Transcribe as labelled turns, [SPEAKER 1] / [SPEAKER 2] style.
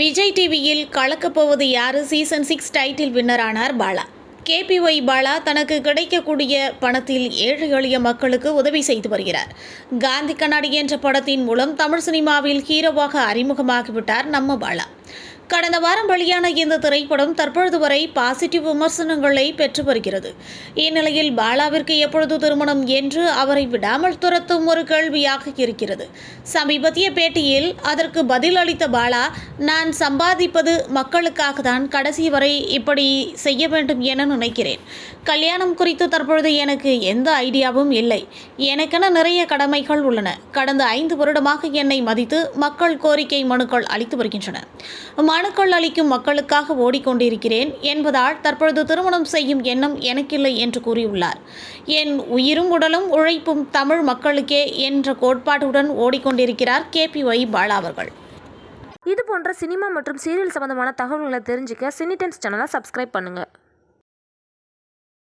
[SPEAKER 1] விஜய் டிவியில் கலக்கப்போவது யாரு? சீசன் சிக்ஸ் டைட்டில் வின்னரானார் பாலா. கேபிஒய் பாலா தனக்கு கிடைக்கக்கூடிய பணத்தில் ஏழை எளிய மக்களுக்கு உதவி செய்து வருகிறார். காந்தி கண்ணாடி என்ற படத்தின் மூலம் தமிழ் சினிமாவில் ஹீரோவாக அறிமுகமாகிவிட்டார் நம்ம பாலா. கடந்த வாரம் வெளியான இந்த திரைப்படம் தற்பொழுது வரை பாசிட்டிவ் விமர்சனங்களை பெற்று வருகிறது. இந்நிலையில் பாலாவிற்கு எப்பொழுது திருமணம் என்று அவரை விடாமல் துரத்தும் ஒரு கேள்வியாக இருக்கிறது. சமீபத்திய பேட்டியில் அதற்கு பதில் அளித்த பாலா நான் சம்பாதிப்பது மக்களுக்காக தான் கடைசி வரை இப்படி செய்ய வேண்டும் என நினைக்கிறேன். கல்யாணம் குறித்து தற்பொழுது எனக்கு எந்த ஐடியாவும் இல்லை. எனக்கென நிறைய கடமைகள் உள்ளன. கடந்த ஐந்து வருடமாக என்னை மதித்து மக்கள் கோரிக்கை மனுக்கள் அளித்து வருகின்றன. மனுக்கள் அளிக்கும் மக்களுக்காக ஓடிக்கொண்டிருக்கிறேன் என்பதால் தற்பொழுது திருமணம் செய்யும் எண்ணம் எனக்கில்லை என்று கூறியுள்ளார். என் உயிரும் உடலும் உழைப்பும் தமிழ் மக்களுக்கே என்ற கோட்பாட்டுடன் ஓடிக்கொண்டிருக்கிறார் கேபிஒய் பாலா அவர்கள்.
[SPEAKER 2] இது போன்ற சினிமா மற்றும் சீரியல் சம்பந்தமான தகவல்களை தெரிஞ்சுக்க சினி டைம்ஸ் சேனலை சப்ஸ்கிரைப் பண்ணுங்கள்